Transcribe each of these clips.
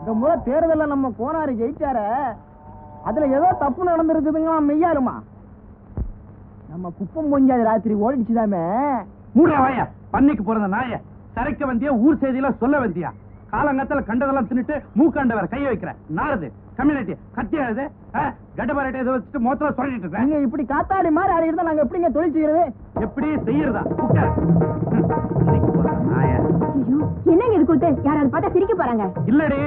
இந்த முறை தேர்தல்ல நம்ம கோனாரி ஜெயிச்சார அதுல ஏதோ தப்பு நடந்திருக்குதுங்க மெய்யாலுமா நம்ம குப்பம் கொஞ்சாது ராத்திரி ஓடிச்சுதாமே மூடா வாயா பண்ணிக்கு பிறந்த நாய சரைக்க வந்தியா ஊர் செய்தியில சொல்ல வந்தியா? காலங்கத்துல கண்டதெல்லாம் தின்னுட்டு மூக்காண்ட வேற கைய வைக்கிற நாரது கம்யூனிட்டி கத்தியா இது? கட்டபாரட்டை இதை வச்சுட்டு மொத்தம் சொல்லிட்டு இருக்கேன் நீங்க இப்படி காத்தாடி மாதிரி ஆடி இருந்தா நாங்க எப்படிங்க தொழில் செய்யறது? எப்படி செய்யறதா? நாய. என்னங்க இது கூத்து? யாராவது பார்த்தா சிரிக்க போறாங்க. இல்லடி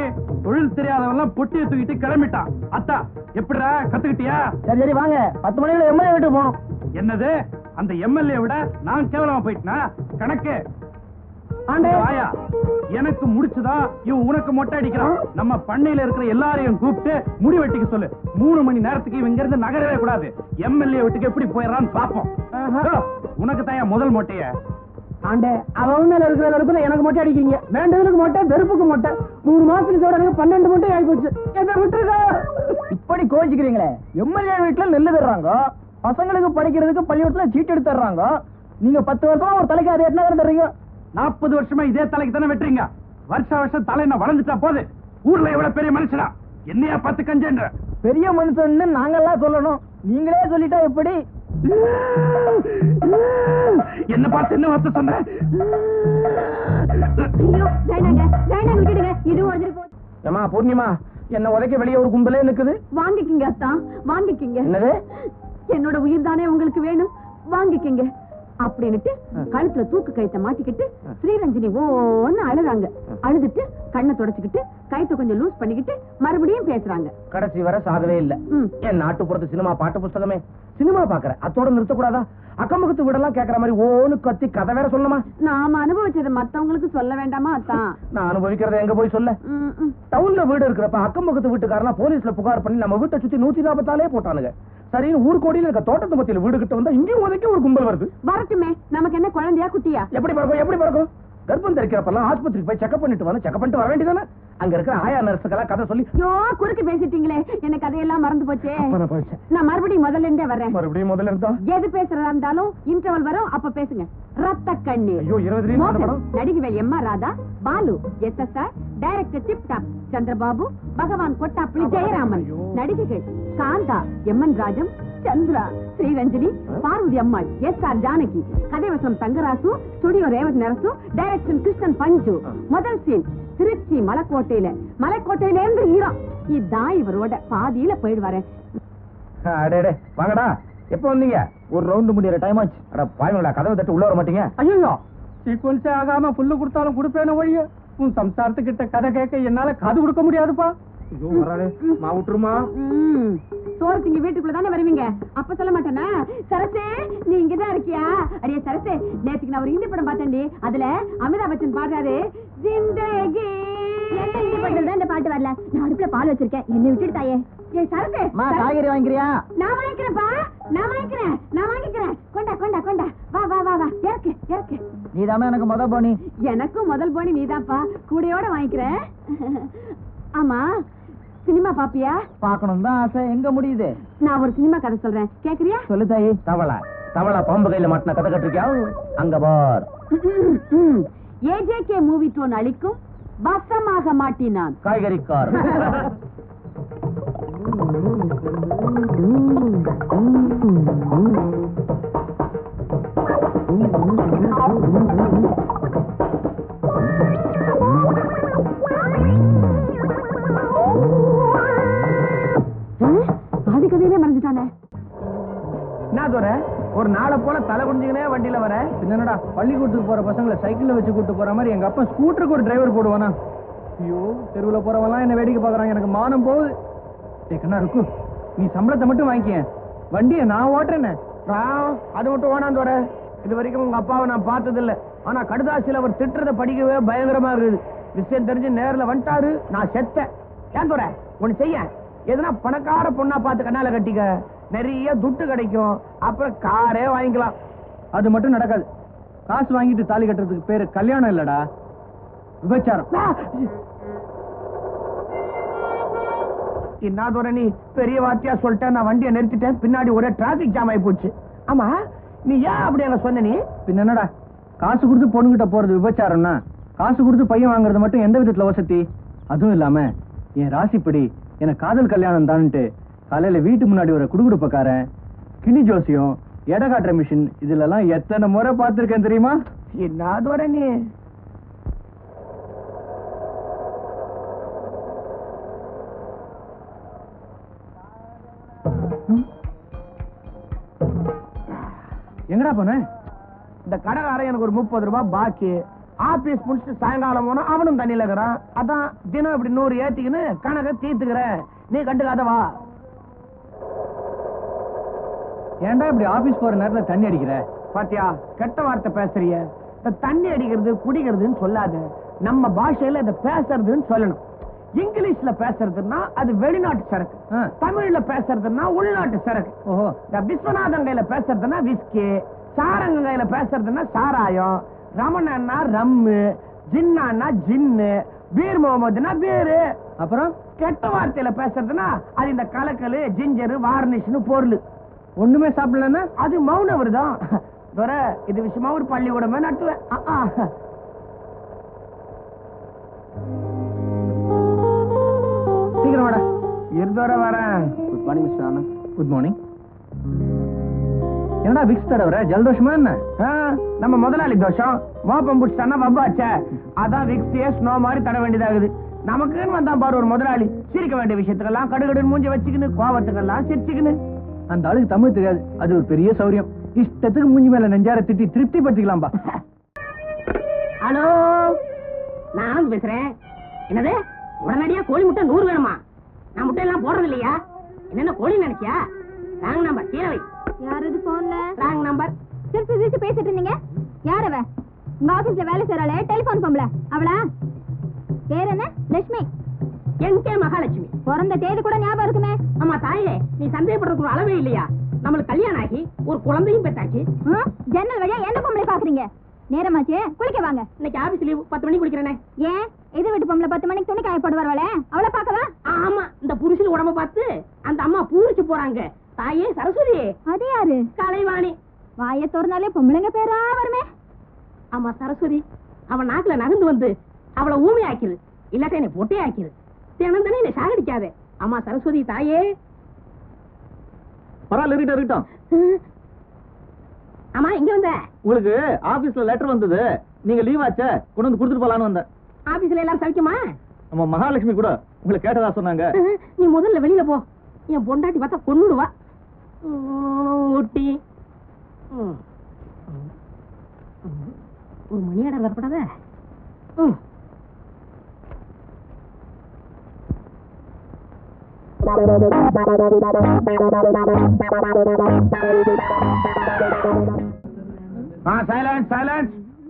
தொழில் தெரியாதவெல்லாம் பொட்டியை தூக்கிட்டு கிளம்பிட்டான். அத்தா எப்படிடா கத்துக்கிட்டியா? சரி சரி வாங்க. பத்து மணிக்குள்ள எம்எல்ஏ வீட்டுக்கு போகணும். என்னது? அந்த எம்எல்ஏ விட நான் கேவலமா போயிட்டனா? கணக்கு. ஆண்டே. வாயா. எனக்கு முடிச்சுதா? இவன் உனக்கு மொட்டை அடிக்கிறான். நம்ம பண்ணையில இருக்கிற எல்லாரையும் கூப்பிட்டு முடி வெட்டிக்க சொல்லு. மூணு மணி நேரத்துக்கு இவங்க இருந்து நகரவே கூடாது. எம்எல்ஏ வீட்டுக்கு எப்படி போயிடறான்னு பாப்போம். உனக்கு தான் முதல் மொட்டைய? ஆண்டே அவன் மேல இருக்கிற வெறுப்புல எனக்கு மொட்டை அடிக்கிறீங்க. வேண்டதுக்கு மொட்டை வெறுப்புக்கு மொட்டை. மூணு மாசத்துக்கு சொல்றாங்க பன்னெண்டு மொட்டை ஆகி போச்சு. என்ன விட்டுருக்கா இப்படி கோச்சிக்கிறீங்களே எம்எல்ஏ வீட்டுல நெல்லு தர்றாங்க பசங்களுக்கு படிக்கிறதுக்கு பள்ளிக்கூடத்துல சீட்டு எடுத்து தர்றாங்க நீங்க பத்து வருஷமா ஒரு தலைக்கு அது என்ன தர்றீங்க? நாற்பது வருஷமா இதே தலைக்கு தானே வெட்டுறீங்க. வருஷ வருஷம் தலை என்ன வளர்ந்துட்டா போது? ஊர்ல எவ்வளவு பெரிய மனுஷனா? என்னையா பத்து கஞ்சன்ற? பெரிய மனுஷன்னு நாங்கெல்லாம் சொல்லணும். நீங்களே சொல்லிட்டா எப்படி? என்ன பார்த்து என்ன வார்த்தை சொன்ன? ஏமா பூர்ணிமா என்ன உதைக்க வெளியே ஒரு கும்பலே நிக்குது. வாங்கிக்கிங்க அத்தான் வாங்கிக்கிங்க. என்னது? என்னோட உயிர் தானே உங்களுக்கு வேணும்? வாங்கிக்கிங்க. அப்படின்னுட்டு கழுத்துல தூக்கு கயித்தை மாட்டிக்கிட்டு ஸ்ரீரஞ்சனி ஓன்னு அழுறாங்க அழுதுட்டு கண்ணை தொடச்சுக்கிட்டு கயித்தை கொஞ்சம் லூஸ் பண்ணிக்கிட்டு மறுபடியும் பேசுறாங்க. கடைசி வரை சாகவே இல்ல. என் நாட்டுப்புறத்து சினிமா பாட்டு புஸ்தகமே. சினிமா பாக்குறேன் அத்தோட நிறுத்தக்கூடாதா? அக்கம்பக்கத்து வீடெல்லாம் கேக்குற மாதிரி ஓன்னு கத்தி கதை வேற சொல்லணுமா? நாம அனுபவிச்சதை மத்தவங்களுக்கு சொல்ல வேண்டாமா அத்தான் நான் அனுபவிக்கிறத எங்க போய் சொல்ல. டவுன்ல வீடு இருக்கிறப்ப அக்கம் பக்கத்து வீட்டுக்காரனா போலீஸ்ல புகார் பண்ணி நம்ம வீட்டை சுத்தி நூத்தி நாற்பத்தாலே போட்டானுங்க. சரின்னு ஊர் கோடியில இருக்க தோட்டத்து மத்தியில வீடு கிட்ட வந்தா இங்கேயும் உதைக்க ஒரு கும்பல் வருது. வரட்டுமே. நமக்கு என்ன குழந்தையா குட்டியா? எப்படி பிறக்கும் எப்படி பிறக்கும்? கர்ப்பம் தரிக்கிறப்பெல்லாம் ஆஸ்பத்திரிக்கு போய் செக்அப் பண்ணிட்டு வந்து செக்அப் பண்ணிட்டு வர வேண்டியதானே அங்க இருக்கிற ஆயா நர்ஸுக்கெல்லாம் கதை சொல்லி ஐயோ குறுக்கு பேசிட்டீங்களே. எனக்கு கதையெல்லாம் மறந்து போச்சே? நான் மறுபடியும் முதல்ல இருந்தே வர்றேன். மறுபடியும் முதல்ல இருந்தா? எது பேசுறதா இருந்தாலும் இன்டர்வல் வரும் அப்ப பேசுங்க. ரத்த கண்ணீர். ஐயோ, இருபது ரீல் மோகன், படம். நடிகை M R Radha Balu S S R director tip top Chandrababu Bhagavan Kottapuli Jayaraman. நடிகைகள் Kantha M N Rajam Chandra Sriranjani Parvathi Ammal S R Janaki கதைவசம் Thangarasu studio ரேவத் Narasu direction Krishnan Panju. முதல் சீன் திருச்சி மலைக்கோட்டையில மலைக்கோட்டையில இருந்து ஈரம். இதான் இவரோட பாதியில போயிடுவாரு. அடே வாங்கடா. எப்போ வந்தீங்க? ஒரு ரவுண்டு முடியற டைம் ஆச்சு. அட பாருங்களா கதவை தட்டு உள்ள வர மாட்டீங்க? ஐயோ சீக்வன்ஸே ஆகாம புல்லு கொடுத்தாலும் கொடுப்பேன வழிய உன் சம்சாரத்துக்கிட்ட கதை கேட்க என்னால காது கொடுக்க முடியாதுப்பா. ஐயோ மா விட்டுருமா. சோறு திங்க வீட்டுக்குள்ள தானே வருவீங்க? அப்ப சொல்ல மாட்டேனா சரசே நீ இங்கதான் இருக்கியா? அடியே சரசே நேத்துக்கு நான் ஒரு ஹிந்தி படம் பார்த்தேன்டி. அதுல அமிதாப் பச்சன் பாடுறாரு. ஜிந்தகி. படத்துல தான் இந்த பாட்டு வரல? நான் அடுப்புல பால் வச்சிருக்கேன். என்னை விட்டுட்டு தாயே. ஏய் சரசே வாங்கிக்கிறியா? நான் வாங்கிக்கிறேன்ப்பா. நான் வாங்கிக்கிறேன். நான் வாங்கிக்கிறேன். கொண்டா கொண்டா கொண்டா. வா வா வா வா. இறக்கு இறக்கு. நீ எனக்கு முத போனி. எனக்கும் முதல் போனி நீதான்ப்பா. கூடையோட வாங்கிக்கிறேன். ஆமா சினிமா பாப்பியா? பாக்கணும் தான் ஆசை. எங்க முடியுது? நான் ஒரு சினிமா கதை சொல்றேன். கேக்குறியா? சொல்லு தாயி. தவளை. தவளை பாம்பு கையில மாட்டின கதை கட்டிருக்கியா? அங்க பார். ஏஜேகே மூவி டோன் அளிக்கும் வசமாக மாட்டினான். காய்கறிக்கார். பாதி என்ன தோற ஒரு நாளை போல தலை குடிஞ்சுக்கினே வண்டியில வர? என்னடா? பள்ளிக்கூட்டுக்கு போற பசங்களை சைக்கிள்ல வச்சு கூட்டு போற மாதிரி எங்க அப்பா ஸ்கூட்டருக்கு ஒரு டிரைவர் போடுவானா? ஐயோ. தெருவுல போறவன்லாம் என்ன வேடிக்கை பாக்குறாங்க எனக்கு மானம் போகுது. ஏக்கண்ணா இருக்கு. நீ சம்பளத்தை மட்டும் வாங்கிக்க வண்டியை நான் ஓட்டுறேனே. அது மட்டும் வேணாம் தோற இது வரைக்கும் உங்க அப்பாவை நான் பார்த்தது இல்ல ஆனா கடுதாசியில் அவர் திட்டுறத படிக்கவே பயங்கரமா இருக்குது. விஷயம் தெரிஞ்சு நேர்ல வந்துட்டாரு. நான் செத்தேன். ஏன் தோற ஒண்ணு செய்ய எதுனா பணக்கார பொண்ணா பார்த்து கண்ணால கட்டிக்க. நிறைய துட்டு கிடைக்கும். அப்புறம் காரே வாங்கிக்கலாம். அது மட்டும் நடக்காது. காசு வாங்கிட்டு தாலி கட்டுறதுக்கு பேரு கல்யாணம் இல்லடா. விபச்சாரம். என்ன நீ பெரிய வார்த்தையா சொல்லிட்டேன். நான் வண்டியை நிறுத்திட்டேன். பின்னாடி ஒரே டிராபிக் ஜாம் ஆகி போச்சு. ஆமா? நீ ஏன் அப்படி அங்க சொன்ன நீ? பின்ன என்னடா? காசு கொடுத்து பொண்ணுகிட்ட போறது விபச்சாரம்னா காசு கொடுத்து பையன் வாங்குறது மட்டும் எந்த விதத்துல வசதி? அதுவும் இல்லாம என் ராசிப்படி எனக்கு காதல் கல்யாணம் தான்ட்டு காலையில வீட்டு முன்னாடி ஒரு குடுகுடுப்பக்காரன் கிளி ஜோசியம் எடை காட்டுற மிஷின் இதுல எல்லாம் எத்தனை முறை பார்த்திருக்கேன் தெரியுமா? என்ன நீ? எங்கடா போன? இந்த கடைக்காரன் எனக்கு ஒரு முப்பது ரூபாய் பாக்கி. ஆபீஸ் முடிச்சுட்டு சாயங்காலம் போனா அவனும் தண்ணியில இருக்கிறான் அதான் தினம் இப்படி நூறு ஏத்திக்கின்னு கணக்க தீர்த்துக்கிறேன் நீ கண்டுக்காத வா. ஏன்டா இப்படி ஆபீஸ் போற நேரத்துல தண்ணி அடிக்கிற? பாத்தியா கெட்ட வார்த்தை பேசுறிய. தண்ணி அடிக்கிறது குடிக்கிறதுன்னு சொல்லாத. நம்ம பாஷையில இதை பேசுறதுன்னு சொல்லணும். இங்கிலீஷ்ல பேசுறதுன்னா அது வெளிநாட்டு சரக்கு. தமிழ்ல பேசுறதுன்னா உள்நாட்டு சரக்கு. ஓஹோ. விஸ்வநாதன் கையில பேசுறதுன்னா விஸ்கி. சாரங்க கையில பேசுறதுன்னா சாராயம். ரமணன்னா ரம்மு ஜின்னான்னா ஜின்னு பீர் முகமதுனா பீரு அப்புறம் கெட்ட வார்த்தையில பேசுறதுன்னா அது இந்த கலக்கலு ஜிஞ்சரு வார்னிஷ்னு பொருள். ஒண்ணுமே சாப்பிடலன்னா அது மௌன விரதம். துரை இது விஷயமா ஒரு பள்ளிக்கூடமே நட்டுவேன் ஆ. சீக்கிரம் வாடா. இருதோர வரேன். குட் மார்னிங் குட் மார்னிங் என்னடா விக்ஸ் தடவர ஜலதோஷமா என்ன? நம்ம முதலாளி தோஷம். மோப்பம் பிடிச்சானா வப்பாச்சே அதான் விக்ஸே ஸ்னோ மாதிரி தட வேண்டியதாகுது. நமக்குன்னு வந்தா பாரு ஒரு முதலாளி. சிரிக்க வேண்டிய விஷயத்துக்கெல்லாம் கடுகடுன்னு மூஞ்சி வச்சுக்கின்னு கோவத்துக்கெல்லாம் சிரிச்சுக்கின்னு. அந்த ஆளுக்கு தமிழ் தெரியாது. அது ஒரு பெரிய சௌரியம். இஷ்டத்துக்கு மூஞ்சி மேல நெஞ்சார திட்டி திருப்தி படுத்திக்கலாம்பா ஹலோ? நான் பேசுறேன். என்னது? உடனடியா கோழி முட்டை நூறு வேணுமா? நான் முட்டை எல்லாம் போடுறது இல்லையா என்னென்ன கோழி நினைச்சியா? நாங்க நம்ம கீழே யார் இது போன்ல ராங் நம்பர் சிரிச்சு சிரிச்சு பேசிட்டு இருந்தீங்க. யார் அவ? உங்க ஆபீஸ்ல வேலை செய்யறாளே டெலிபோன் பொம்பளை. அவளா? பேர் என்ன? லட்சுமி. N K Mahalakshmi. பிறந்த தேதி கூட ஞாபகம் இருக்குமே. ஆமா தாயே நீ சந்தேகப்படுறதுக்கு அளவே இல்லையா? நம்மளுக்கு கல்யாணம் ஆகி ஒரு குழந்தையும் பெத்தாச்சு? ஜன்னல் வழியா என்ன பொம்பளை பாக்குறீங்க? நேரமாச்சு குளிக்க வாங்க. இன்னைக்கு ஆபீஸ் லீவ் பத்து மணிக்கு குளிக்கிறேனே. ஏன்? எதிர் வீட்டு பொம்பளை பத்து மணிக்கு துணி காய போட்டு வருவாளே அவளை பார்க்கவா? ஆமா இந்த புருஷன் உடம்ப பார்த்து அந்த அம்மா பூரிச்சு போறாங்க. தாயே சரஸ்வதி அது யாரு? கலைவாணி. வாயை திறந்தாலே பொம்பளைங்க பேரா வருமே? ஆமா சரஸ்வதி. அவன் நாக்குல நகர்ந்து வந்து அவளை ஊமை ஆக்கிரு இல்லாட்ட என்னை பொட்டே ஆக்கிரு தினம் தானே என்னை சாகடிக்காதே. ஆமா சரஸ்வதி தாயே. பரவாயில்ல இருக்கட்டும் இருக்கட்டும். ஆமா இங்க வந்த? உங்களுக்கு ஆபீஸ்ல லெட்டர் வந்தது. நீங்க லீவ் ஆச்சே? கொண்டு வந்து கொடுத்துட்டு போலான்னு வந்தேன். ஆபீஸ்ல எல்லாரும் சவிக்குமா நம்ம மகாலட்சுமி கூட உங்களை கேட்டதா சொன்னாங்க. நீ முதல்ல வெளியில போ. என் பொண்டாட்டி பார்த்தா கொன்னுடுவா. ஊட்டி. ம். ஒரு மணி ஆர்டர் வரப்படாத?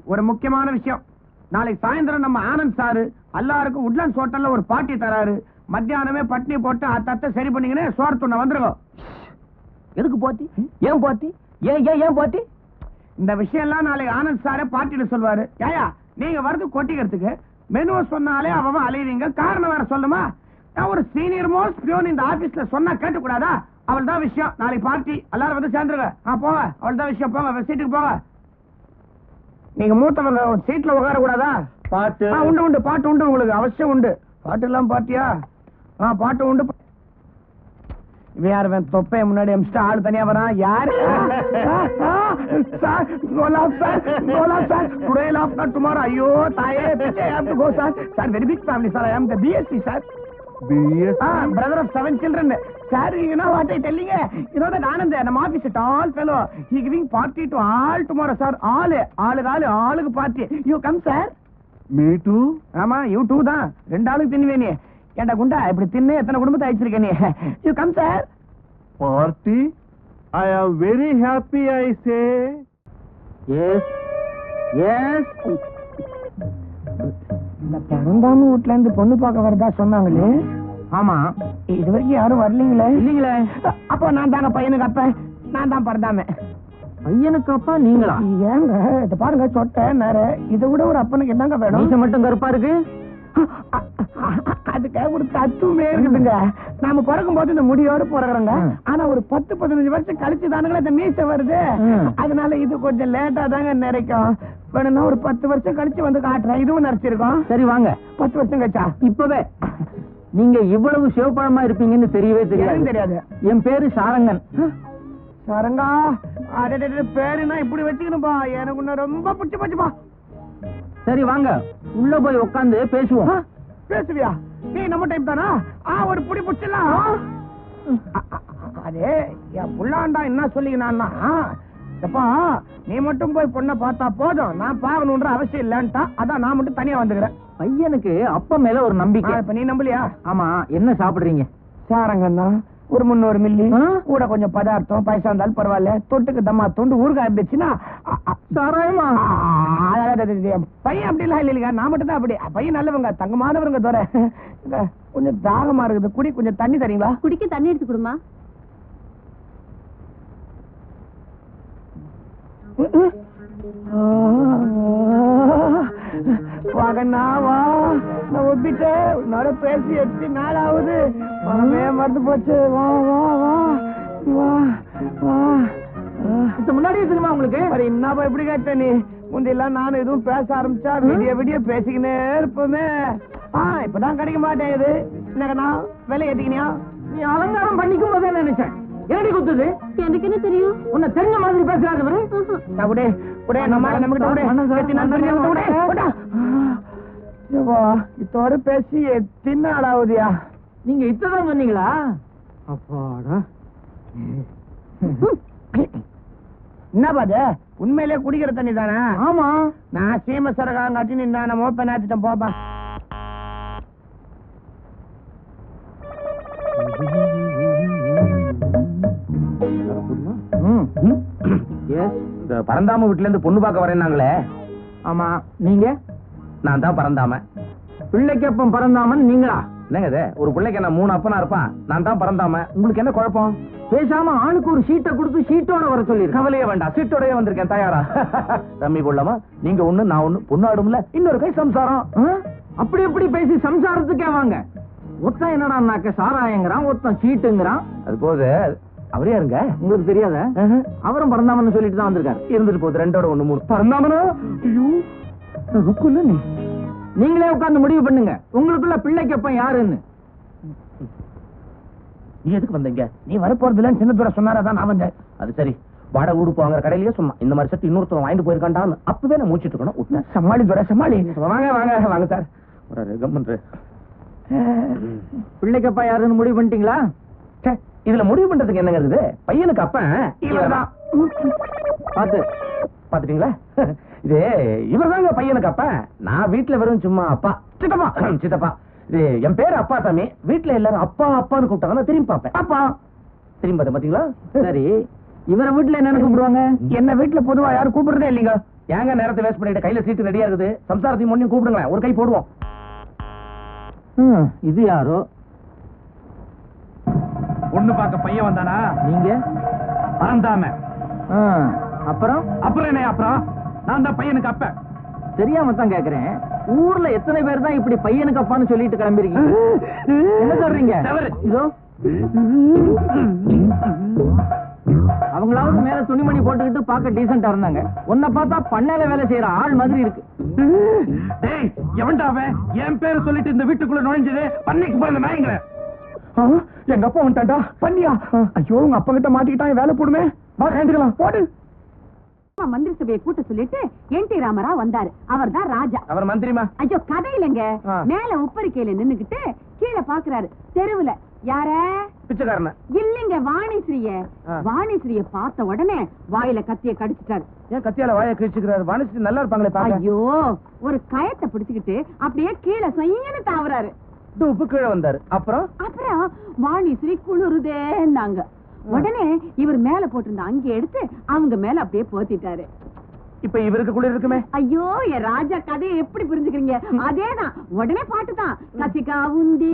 ஒரு முக்கியமான விஷயம். நாளைக்கு சாயந்தரம் நம்ம ஆனந்த் சாரு எல்லாருக்கும் உட்லண்ட்ஸ் ஹோட்டல்ல ஒரு பார்ட்டி தராரு. மத்தியானமே பட்னி போட்டு அத்தத்தை சரி பண்ணீங்கன்னு சோறு துண்ண வந்துருக்கோம் எதுக்கு போட்டி? ஏன் போட்டி? ஏன் ஏன் ஏன் போட்டி? இந்த விஷயம் எல்லாம் நாளைக்கு ஆனந்த் சாரே பார்ட்டியில சொல்வாரு. ஏயா நீங்க வரது கொட்டிக்கிறதுக்கு. மெனுவை சொன்னாலே அவன் அலைவீங்க காரணம் வேற சொல்லுமா? நான் ஒரு சீனியர் மோஸ்ட் பியோன் இந்த ஆபீஸ்ல சொன்னா கேட்டுக்கூடாதா? அவள் தான் விஷயம். நாளைக்கு பார்ட்டி எல்லாரும் வந்து சேர்ந்துருங்க. ஆ போங்க அவள் தான் விஷயம். போங்க. சீட்டுக்கு போங்க. நீங்க மூத்தவங்க ஒரு சீட்ல உட்கார கூடாதா பாட்டு. உண்டு உண்டு. பாட்டு உண்டு உங்களுக்கு. அவசியம் உண்டு. பாட்டு எல்லாம் பாட்டியா? ஆ பாட்டு உண்டு. வேற வேன் தொப்பைய முன்னாடி அமிச்சுட்டு ஆள் தனியா வரான் யார்? சார் கோலாப் sir collab sir today lab not tomorrow. ஐயோ தாயே பிச்சை have to go sir. Sir very big family sir. I am the BSc sir. BSc a brother of seven children sir you know what I telling you know that Anand நம்ம office it all fellow he giving party to all tomorrow sir all ஆளுக்கு ஆளு ஆளுக்கு party you come sir me too ஆமா you two தான். ரெண்டு ஆளுக்கு தின்னுவேனே. ஏண்டா குண்டா? இப்படி தின்னு எத்தனை குடும்பத்தை அழிச்சிருக்க நீ? You come sir party I am very happy I say yes yes இந்த பரந்தாம வீட்ல இருந்து பொண்ணு பார்க்க வரதா சொன்னாங்களே? ஆமா. இது வரைக்கும் யாரும் வரலீங்களே? இல்லீங்களே. அப்போ நான் தாங்க பையனுக்கு அப்ப? நான் தான் பரந்தாம பையனுக்கு அப்பா நீங்களா? ஏங்க இத பாருங்க சொட்டை நேர இதை விட ஒரு அப்பனுக்கு என்னங்க வேணும்? மட்டும் கருப்பா இருக்கு? அதுக்காக ஒரு தத்துவமே இருக்குதுங்க. நாம பிறக்கும் போது இந்த முடியோட பிறகுறோங்க. ஆனா ஒரு பத்து பதினஞ்சு வருஷம் கழிச்சு தானுங்களே இந்த மீசை வருது. அதனால இது கொஞ்சம் லேட்டா தாங்க நிறைக்கும் வேணும்னா ஒரு பத்து வருஷம் கழிச்சு வந்து காட்டுறேன். இதுவும் நரைச்சிருக்கோம் சரி வாங்க. பத்து வருஷம் கழிச்சா? இப்பவே. நீங்க இவ்வளவு சிவப்பழமா இருப்பீங்கன்னு தெரியவே தெரியாது. தெரியாது. என் பேரு சாரங்கன். சரங்கா? அடடே பேரு நான் இப்படி வச்சுக்கணும்பா. எனக்கு ரொம்ப பிடிச்சு போச்சுப்பா. சரி வாங்க. உள்ள போய் உட்காந்து பேசுவோம். பேசுவியா? நீ நம்ம டைப் தானா? ஆ ஒரு புடி பிடிச்சலாம் அதே என் புள்ளாண்டா என்ன சொல்லிக்கினான்னா எப்பா நீ மட்டும் போய் பொண்ணை பார்த்தா போதும். நான் பார்க்கணுன்ற அவசியம் இல்லன்ட்டா. அதான் நான் மட்டும் தனியா வந்துக்கிறேன். பையனுக்கு அப்பா மேல ஒரு நம்பிக்கை. இப்ப நீ நம்பலையா? ஆமா என்ன சாப்பிடுறீங்க? சாரங்கண்ணா ஒரு முன்னூறு மில்லி? கூட கொஞ்சம் பதார்த்தம் பைசா இருந்தாலும் பரவாயில்ல தொட்டுக்கு தம்மா தொண்டு ஊறுகாய் இருந்துச்சுன்னா அ, அ, சாராயமா ஆ, அது, அது, அது, அது, பையன் அப்படி இல்ல இல்லைங்க நான் மட்டும் தான் அப்படி பையன் நல்லவங்க தங்கமானவருங்க தோற கொஞ்சம் தாகமா இருக்குது குடி கொஞ்சம் தண்ணி தரீங்களா குடிக்க தண்ணி எடுத்து கொடுமா வாகண்ணா வா. நான் ஒப்பிட்டேன். உன்னோட பேசி எட்டு நாள் ஆகுது. மறந்து போச்சு. வா வா வா. வா வா. இது முன்னாடியே தெரியுமா உங்களுக்கு? என்னப்பா இப்படி கேட்ட நீ? முந்தையெல்லாம் நானும் எதுவும் பேச ஆரம்பிச்சா விடிய விடிய பேசிக்கினே இருப்போமே. ஆ இப்பதான் கிடைக்க மாட்டேங்குது. என்னக்கண்ணா விலை ஏத்திக்கினியா? நீ அலங்காரம் பண்ணிக்கும் போதே நினைச்சேன். என்னடி குத்துது? எனக்கு என்ன தெரியும்? உன்னை தெரிஞ்ச மாதிரி பேசுறாரு நான் விடு விடு நம்ம நம்ம கிட்ட இதோட பேசி எத்தனை நாள் ஆகுதியா நீங்க இத்ததான் சொன்னீங்களா அப்பாடா. என்ன பாது? உண்மையிலே குடிக்கிற தண்ணி தானே ஆமா. நான் சீம சரகாங்காட்டி நான் மோப்ப நாத்திட்டேன் போப்பா. இந்த பரந்தாம வீட்டுல இருந்து பொண்ணு பார்க்க வரேன்னாங்களே. ஆமா நீங்க? நான் தான் பரந்தாம. பிள்ளைக்கப்பம் பறந்தாமன் நீங்களா? என்னங்க ஒரு பிள்ளைக்கு என்ன மூணு அப்பனா இருப்பான்? நான் தான் பரந்தாம. உங்களுக்கு என்ன குழப்பம்? பேசாம ஆணுக்கு ஒரு சீட்டை கொடுத்து சீட்டோட வர சொல்லிருக்க கவலையே வேண்டாம். சீட்டோடய வந்திருக்கேன் தயாரா. போடலாமா நீங்க ஒண்ணு நான் ஒண்ணு பொண்ணு ஆடும்ல. இன்னொரு கை சம்சாரம். அப்படி எப்படி பேசி சம்சாரத்துக்கே வாங்க. ஒருத்தன் என்னடான்னாக்க சாராயங்கிறான் ஒருத்தன் சீட்டுங்கிறான். அது போது அவரே இருங்க உங்களுக்கு தெரியாத? அவரும் பறந்தாமன்னு சொல்லிட்டு தான் வந்திருக்காரு. இருந்துட்டு போகுது ரெண்டோட ஒண்ணு மூணு. பரந்தாமனா? ஐயோ நீங்களே உட்கார்ந்து முடிவு பண்ணுங்க. உங்களுக்குள்ள பிள்ளைக்கப்பம் யாருன்னு? நீ எதுக்கு வந்தீங்க? நீ வரப்போறது இல்லைன்னு சின்ன தூரம் சொன்னாரதான் நான் வந்தேன். அது சரி. வாடகை உடுப்பு வாங்குற கடையிலேயே சொன்னான். இந்த மாதிரி சட்டு இன்னொருத்தர் வாங்கிட்டு போயிருக்காண்டான்னு அப்பவே நான் மூச்சிட்டு இருக்கணும். சமாளி துரை சமாளி. வாங்க வாங்க வாங்க சார். ஒரு பிள்ளைக்கப்பா யாருன்னு முடிவு பண்ணிட்டீங்களா? இதுல முடிவு பண்றதுக்கு என்னங்க இருக்குது? பையனுக்கு அப்ப பாத்து பாத்துட்டீங்களா இது இவர்தாங்க பையனுக்கு அப்ப. நான் வீட்டுல வெறும் சும்மா அப்பா. சித்தப்பா சித்தப்பா. இது என் பேரு அப்பா சாமி. வீட்டுல எல்லாரும் அப்பா அப்பான்னு கூப்பிட்டாங்க திரும்பி பார்ப்பேன். அப்பா. திரும்பி பார்த்தேன் பாத்தீங்களா சரி. இவர வீட்டுல என்னன்னு கூப்பிடுவாங்க என்ன வீட்டுல பொதுவா யாரும் கூப்பிடுறதே இல்லைங்க. ஏங்க நேரத்தை வேஸ்ட் பண்ணிட்டு கையில சீட்டு ரெடியா இருக்குது? சம்சாரத்தையும் முன்னையும் கூப்பிடுங்களேன். ஒரு கை போடுவோம். இது யாரோ? பொண்ணு பார்க்க பையன் வந்தானா? நீங்க? பறந்தாம அப்புறம்? அப்புறம் என்ன அப்புறம்? நான் தான் பையனுக்கு அப்ப. தெரியாம தான் கேக்குறேன். ஊர்ல எத்தனை பேர் தான் இப்படி பையனுக்கு அப்பான்னு சொல்லிட்டு கிளம்பிருக்கீங்க? என்ன சொல்றீங்க. இதோ. அவங்களாவது மேல துணிமணி போட்டுக்கிட்டு பார்க்க டீசெண்டா இருந்தாங்க. உன்னை பார்த்தா பண்ணையில வேலை செய்யற ஆள் மாதிரி இருக்கு. டேய் எவன்டா அவன்? என் பேரு சொல்லிட்டு இந்த வீட்டுக்குள்ள நுழைஞ்சது பண்ணைக்கு போய் நாய்ங்க ஆ, எங்க அப்பா வந்துட்டான்டா. பண்ணியா? ஐயோ உங்க அப்பா கிட்ட மாட்டிக்கிட்டான் வேலை போடுமே. வா கேந்துக்கலாம் போடு. மந்திரி சபையை கூட்ட சொல்லிட்டு என் டி ராமரா வந்தாரு. அவர்தான் ராஜா. அவர் மந்திரிமா? ஐயோ கதை இல்லைங்க ஆ. மேல உப்பரிக்கையில நின்னுகிட்டு கீழே பாக்குறாரு. தெருவுல. யார? பிச்சைக்காரன. இல்லைங்க வாணிஸ்ரீய. வாணிஸ்ரீய பார்த்த உடனே வாயில கத்திய கடிச்சிட்டாரு. ஏன் கத்தியால வாயை கிழிச்சுக்கிறாரு மனசு நல்லா இருப்பாங்களே ஐயோ ஒரு கயத்தை பிடிச்சுக்கிட்டு அப்படியே கீழே சொய்யன்னு தாவறாரு. உப்பு கீழே வந்தாரு. அப்புறம்? அப்புறம் வாணிஸ்ரீ குளிருதேன்னாங்க. உடனே இவர் மேல போட்டிருந்த அங்க எடுத்து அவங்க மேல அப்படியே போத்திட்டாரு. இப்ப இவருக்கு கூட இருக்குமே? ஐயோ என் ராஜா கதையை எப்படி புரிஞ்சுக்கிறீங்க? அதேதான். உடனே பாட்டுதான். தான் கசிகா உந்தி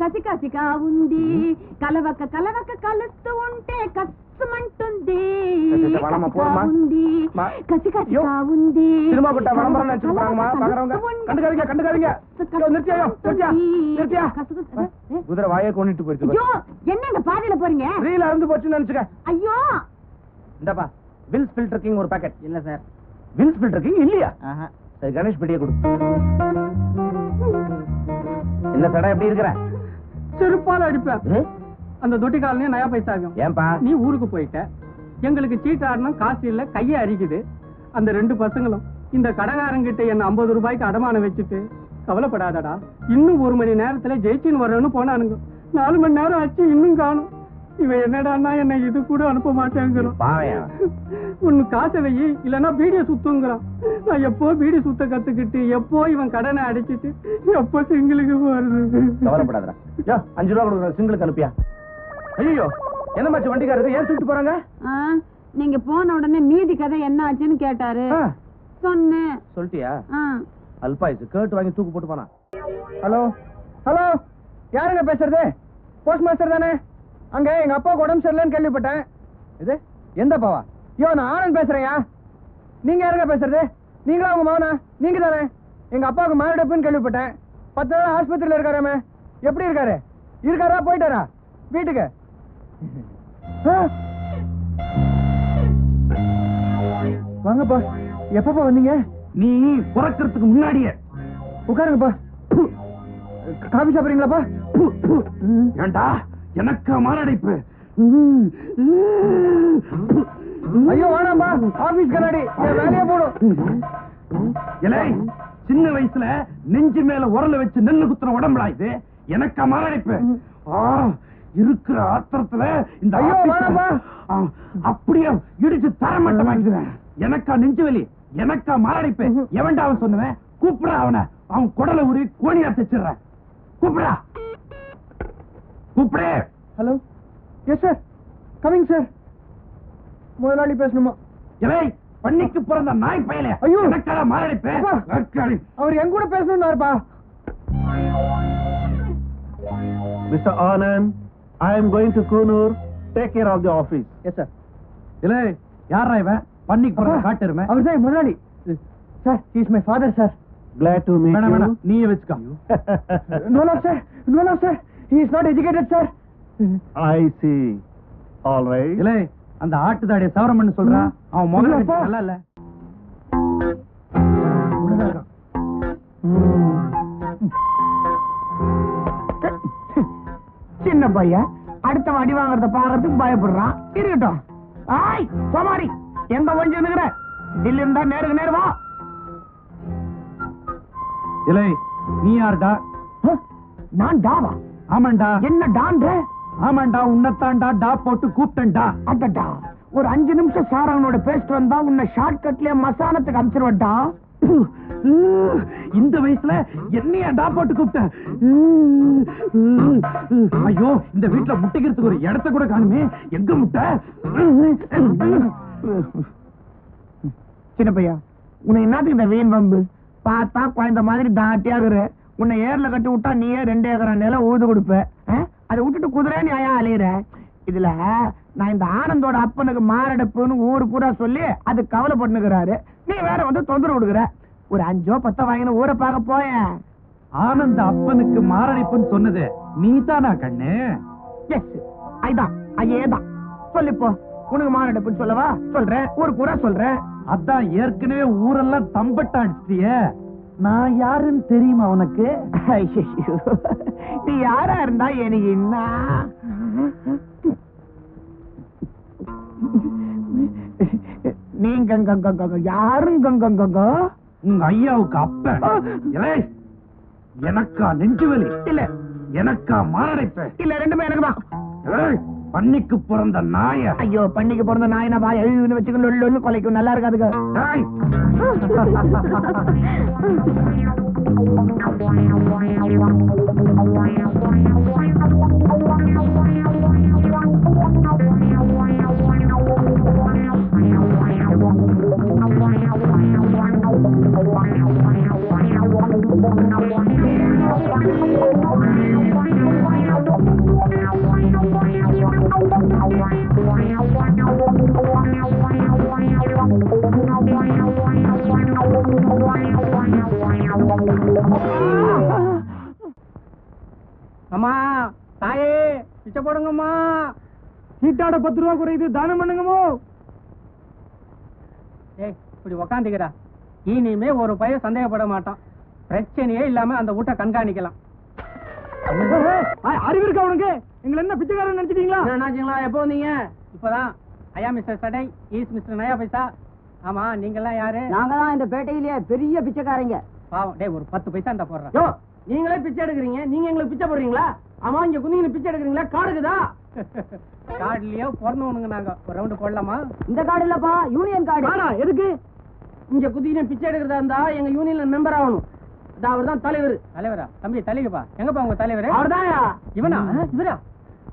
கசி கசிகா உந்தி கலவக்க கலவக்க கலத்து உண்டே கசுமண்டி உந்தி கசி கசிகா உந்தி திரும்ப கிட்ட விளம்பரம் கண்டுக்காதீங்க கண்டுக்காதீங்க. குதிரை வாயை கொண்டுட்டு போயிடுச்சு என்ன இந்த பாதையில போறீங்க? ரீல இருந்து போச்சுன்னு நினைச்சுக்க. ஐயோ. இந்தப்பா. வில்ஸ் ஃபில்டர் கிங் ஒரு பாக்கெட் இல்ல சார் வில்ஸ் ஃபில்டர் கிங் இல்லையா சரி கணேஷ் பெட்டியை கொடு. என்ன சடா எப்படி இருக்கிற? செருப்பால அடிப்பேன் அந்த தொட்டி காலனே நயா பைசாகும். ஏன்பா? நீ ஊருக்கு போயிட்ட. எங்களுக்கு சீட் ஆடணும் காசு இல்ல கையை அரிக்குது அந்த ரெண்டு பசங்களும் இந்த கடைக்காரங்கிட்ட என்ன ஐம்பது ரூபாய்க்கு அடமானம் வச்சுட்டு கவலைப்படாதடா. இன்னும் ஒரு மணி நேரத்துல ஜெயிச்சின்னு வரணும்னு போனானுங்க. நாலு மணி நேரம் ஆச்சு இன்னும் காணும். இவன் என்னடான்னா என்ன இது கூட அனுப்ப மாட்டேங்கிறான். ஒன்னு காசை வை இல்லன்னா பீடிய சுத்துங்கிறான். நான் எப்போ பீடி சுத்த கத்துக்கிட்டு எப்போ இவன் கடனை அடைச்சிட்டு எப்போ சிங்களுக்கு போறது? கவலைப்படாதடா. யோ அஞ்சு ரூபா கொடுக்குற சிங்கிளுக்கு அனுப்பியா? ஐயோ என்னமாச்சு வண்டிக்காரருக்கு ஏன் தூக்கிட்டு போறாங்க? நீங்க போன உடனே மீதி கதை என்ன ஆச்சுன்னு கேட்டாரு. சொன்னேன். சொல்லிட்டியா. அல்பாயுசு கேட்டு வாங்கி தூக்கு போட்டு போனா. ஹலோ? ஹலோ? யாருங்க பேசுறது? போஸ்ட் மாஸ்டர் தானே? அங்க எங்க அப்பாவுக்கு உடம்பு சரியில்லைன்னு கேள்விப்பட்டேன். இது? எந்த அப்பாவா? ஐயோ நான் ஆனந்த் பேசுறேன்யா. நீங்க யாருங்க பேசுறது? நீங்களா உங்க மகனா? நீங்க தானே எங்க அப்பாவுக்கு மாரடைப்புன்னு கேள்விப்பட்டேன். பத்து நாள் ஆஸ்பத்திரியில இருக்காராமே. எப்படி இருக்காரு? இருக்காரா? போயிட்டாரா? வீட்டுக்கு? வாங்கப்பா. எப்பப்பா வந்தீங்க? நீ பிறக்கிறதுக்கு முன்னாடியே. உட்காருங்கப்பா. காபி சாப்பிடுறீங்களாப்பா? ஏண்டா? எனக்கு மாரடைப்பு. ஐயோ வேணாம்பா ஆபீஸ் கண்ணாடி வேலையே போடும் இலை சின்ன வயசுல நெஞ்சு மேல உரல வச்சு நெல்லு குத்துற உடம்புடா இது. எனக்கா மாரடைப்பு. இருக்கிற ஆத்திரத்துல இந்த அப்படியே இடிச்சு தரமட்டமாக்கிடுவேன் எனக்கா நெஞ்சு வலி எனக்கா மாரடைப்பு. எவன்டா அவன் சொன்னுவேன்? கூப்பிடா அவனை. அவன் குடலை உரி கோணியா தச்சிடுறேன். கூப்பிடா கூப்பிடு. Hello yes sir coming sir முதலாளி பேசணுமா? இலை பண்ணிக்கு பிறந்த நாய் பயலே. ஐயோ. எனக்கா மாரடைப்பு. அப்பா. அக்காடி. அவர் என் கூட பேசணும்னாருப்பா Mr. Anand, I am going to Kunur. Take care of the office. Yes sir இலை யாரா இவன்? பண்ணிக்கு பிறந்த காட்டுருமே. அவர் தான் முதலாளி. Sir is my father sir Glad to meet வேணாம் வேணாம். you. நீயே வச்சுக்கோ. No no sir no no sir he is not educated sir I see. All right. இலை அந்த ஆட்டு தாடிய சவரம் பண்ணு சொல்றான் அவன் முகம் இல்லப்பா. நல்லா இல்ல. சின்ன பையன் அடுத்த அடி வாங்குறத பாக்குறதுக்கு பயப்படுறான். இருக்கட்டும். ஆய் சோமாரி எங்க வஞ்சி இருக்கிற தில்லி இருந்தா நேருக்கு நேரு வா. இலை நீ யாருடா? நான் டாவா. ஆமாண்டா. என்ன டான்ற? ஆமாண்டா உன்னத்தாண்டா டா போட்டு கூப்பிட்டேன்டா. அடடா. ஒரு அஞ்சு நிமிஷம் சாரவனோட பேசிட்டு வந்தா உன்னை ஷார்ட் கட்லயே மசானத்துக்கு அனுப்பிச்சிருவட்டா இந்த வயசுல என்னையா டா போட்டு கூப்பிட்ட? ஐயோ இந்த வீட்டுல முட்டைக்கிறதுக்கு ஒரு இடத்த கூட காணுமே. எங்க முட்டை? சின்ன பையா உன்னை என்னத்துக்கு இந்த வீண் வம்பு? பார்த்தா குழந்த மாதிரி தாட்டியாகுற உன்னை ஏர்ல கட்டி விட்டா நீயே ரெண்டு ஏக்கரா நிலம் ஊது கொடுப்ப? அதை விட்டுட்டு குதிரை நீ ஐயா அலையிற இதுல நான் இந்த ஆனந்தோட அப்பனுக்கு மாரடைப்புன்னு ஊரு பூரா சொல்லி அது கவலைப்பட்டுக்கிறாரு நீ வேற வந்து தொந்தரவு கொடுக்குற. ஒரு அஞ்சோ பத்தோ வாங்கின ஊரை பார்க்க போயேன். ஆனந்த அப்பனுக்கு மாரடைப்புன்னு சொன்னது நீ தானா கண்ணு? எஸ் ஐதான் ஐயேதான். சொல்லிப்போ உனக்கு மாரடைப்புன்னு சொல்லவா? சொல்றேன் ஊரு பூரா சொல்றேன். அதான் ஏற்கனவே ஊரெல்லாம் தம்பட்ட அடிச்சிட்டியே நான் யாருன்னு தெரியுமா உனக்கு? நீ யாரா இருந்தா எனக்கு என்ன நீங்க ங்க, ங்க, ங்க, ங்க, யாரும் ங்க, ங்க, ங்க, ங்க? உங்க ஐயாவுக்கு அப்ப. எனக்கா நெஞ்சு வலி இல்ல. எனக்கா மாரடைப்பு? இல்ல ரெண்டுமே எனக்கு தான். பண்ணிக்கு பிறந்த நாய. ஐயோ பண்ணிக்கு பிறந்த நாய் நான் வாய் எழுதுன்னு வச்சுக்கணும் கொலைக்கும். நல்லா இருக்காதுங்க அம்மா சீட்டாட பத்து ரூபா குறையுது தானம் பண்ணுங்கம்மோ ஏய் இப்படி உக்காந்துக்கிறா இனிமே ஒரு பையன் சந்தேகப்பட மாட்டான். பிரச்சனையே இல்லாம அந்த வீட்டை கண்காணிக்கலாம். அறிவு இருக்கா உனக்கு? எங்களை என்ன பிச்சைக்காரன் நினைச்சிட்டீங்களா? எப்போ வந்தீங்க? இப்பதான். ஐயா மிஸ்டர் சடை. Is mister naya paisa. ஆமா நீங்க எல்லாம் யாரு? நாங்க தான் இந்த பேட்டையிலேயே பெரிய பிச்சைக்காரங்க. பாவம். டேய் ஒரு பத்து பைசா இந்த போடுறேன். யோ நீங்களே பிச்சை எடுக்கிறீங்க. நீங்க எங்களுக்கு பிச்சை போடுறீங்களா? ஆமா இங்க குந்திங்க பிச்சை எடுக்கிறீங்களா? காடுக்குதா? கார்டுலயோ பிறந்தவனுங்க நாங்க ஒரு ரவுண்டு போடலாமா? இந்த கார்டு இல்லப்பா யூனியன் கார்டு காடா எதுக்கு? இங்க குதிக்கின பிச்சை எடுக்கிறதா இருந்தா எங்க யூனியன்ல மெம்பர் ஆகணும். அவர் தான் தலைவர். தலைவரா? தம்பி தலைவப்பா. எங்கப்பா உங்க தலைவர்? அவர்தான் இவனா? இவரா?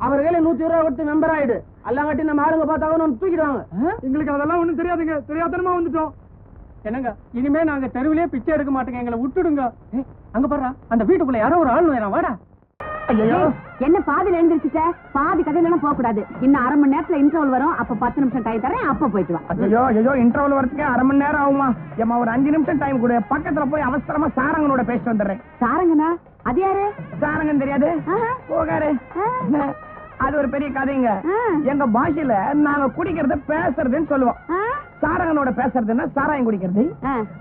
அவர் கையில நூத்தி ரூபா கொடுத்து மெம்பர் ஆயிடு. எல்லாங்காட்டி நம்ம ஆளுங்க பார்த்தாங்க தூக்கிடுவாங்க. எங்களுக்கு அதெல்லாம் ஒண்ணும் தெரியாதுங்க. தெரியாதனமா வந்துட்டோம். என்னங்க? இனிமே நாங்க தெருவிலே பிச்சை எடுக்க மாட்டோங்க. எங்களை விட்டுடுங்க. அங்க பாருடா. அந்த வீட்டுக்குள்ள யாரோ ஒரு ஆள் நுழையறான். வாடா. என்ன பாதியில எழுந்திருச்சுட்ட பாதி கதையில போக கூடாது இன்னும் அரை மணி நேரத்துல இன்டர்வல் வரும். அப்ப பத்து நிமிஷம் டைம் தரேன் அப்ப போயிட்டு வா. ஐயோ ஐயோ இன்டர்வல் வரதுக்கு அரை மணி நேரம் ஆகுமா? ஏமா ஒரு அஞ்சு நிமிஷம் டைம் கொடு. பக்கத்துல போய் அவசரமா சாரங்கனோட பேசிட்டு வந்துடுறேன். சாரங்கண்ணா அது யாரு? சாரங்கன் தெரியாது. போகாரு. அது ஒரு பெரிய கதைங்க. எங்க பாஷையில நாங்க குடிக்கிறத பேசுறதுன்னு சொல்லுவோம். ஆ? சாரங்கனோட பேசுறதுன்னா சாராயம் குடிக்கிறது.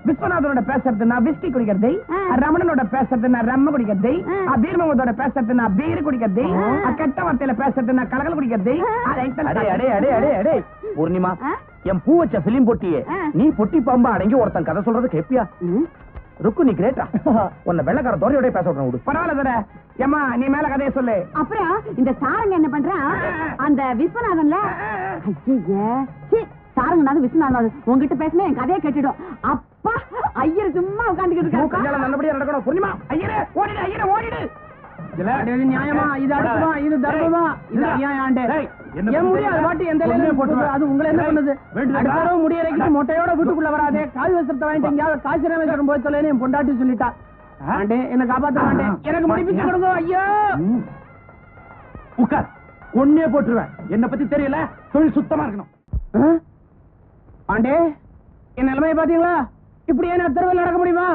விஸ்வநாதனோட பேசுறதுன்னா விஸ்கி குடிக்கிறது. ரமணனோட பேசுறதுன்னா ரம்ம குடிக்கிறது ஆ. பீர்மங்கத்தோட பேசுறதுன்னா பீர் குடிக்கிறது. கெட்ட வார்த்தையில பேசுறதுன்னா கலகல் குடிக்கிறது அடே அடே அடே அடே அடே பூர்ணிமா? என் பூ வச்ச பிலிம் பொட்டியே. நீ பொட்டி பாம்பா அடங்கி ஒருத்தன் கதை சொல்றது கேப்பியா ம். ருக்கு நீ கிரேட்டா உன்னை வெள்ளக்கார தோரையோட பேச விடுறேன் விடு பரவாயில்ல தர ஏமா நீ மேல கதையை சொல்லு அப்புறம் இந்த சாரங்க என்ன பண்றான் அந்த விஸ்வநாதன்ல ஐயே சீ, சாரங்கநாதன் விஸ்வநாதன் உங்ககிட்ட பேசினா என் கதையை கேட்டுடும். அப்பா ஐயர் சும்மா உட்காந்துக்கிட்டு இருக்காரு கல்யாணம் நல்லபடியா நடக்கணும். பூர்ணிமா ஐயரே ஓடிடு ஐயரே ஓடிடு. இது நியாயமா? இது அடுத்தமா இது தர்மமா? இது அநியாயம் ஆண்டே. என் முடி அது பாட்டு எந்த லைன்ல போட்டு அது உங்களை என்ன பண்ணுது? அடுத்த தடவை முடிய இறக்கிட்டு மொட்டையோட வீட்டுக்குள்ள வராதே. கால் வஸ்திரத்தை வாங்கிட்டு எங்கேயாவது காசி ராமேஸ்வரம் போய் என் பொண்டாட்டி சொல்லிட்டா. ஆண்டே என்ன காப்பாத்த மாட்டேன். எனக்கு முடிப்பிச்சு கொடுங்க ஐயோ. உட்கார். ஒன்னே போட்டுருவேன். என்ன பத்தி தெரியல? தொழில் சுத்தமா இருக்கணும். ஆண்டே என் நிலைமையை பாத்தீங்களா இப்படியே நான் தெருவில் நடக்க முடியுமா?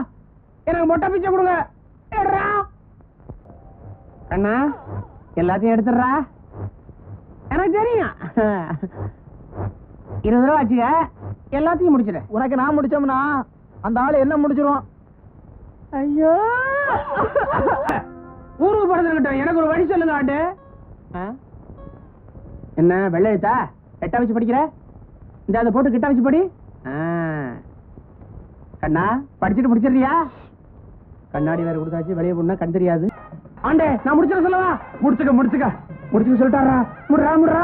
எனக்கு மொட்டை பிச்சை கொடுங்க. அண்ணா எல்லாத்தையும் எடுத்துடுறா. எனக்கு தெரியும். இருபது ரூபா வச்சுக்க எல்லாத்தையும் முடிச்சிடு. உனக்கு நான் முடிச்சோம்னா அந்த ஆளு என்ன முடிச்சிருவான் ஐயோ. ஊருக்கு படுத்துக்கிட்டோம் எனக்கு ஒரு வழி சொல்லுங்க ஆண்டு? என்ன வெள்ளை எழுத்தா எட்டா வச்சு படிக்கிற? இந்த அதை போட்டு கிட்ட வச்சு படி. கண்ணா படிச்சுட்டு முடிச்சிடுறியா? கண்ணாடி வேற கொடுத்தாச்சு வெளியே போனா கண் தெரியாது. ஆண்டே நான் முடிச்சிட சொல்லவா? முடிச்சுக்க முடிச்சுக்க. முடிச்சுக்க சொல்லிட்டாரா? முடுறா முடுறா.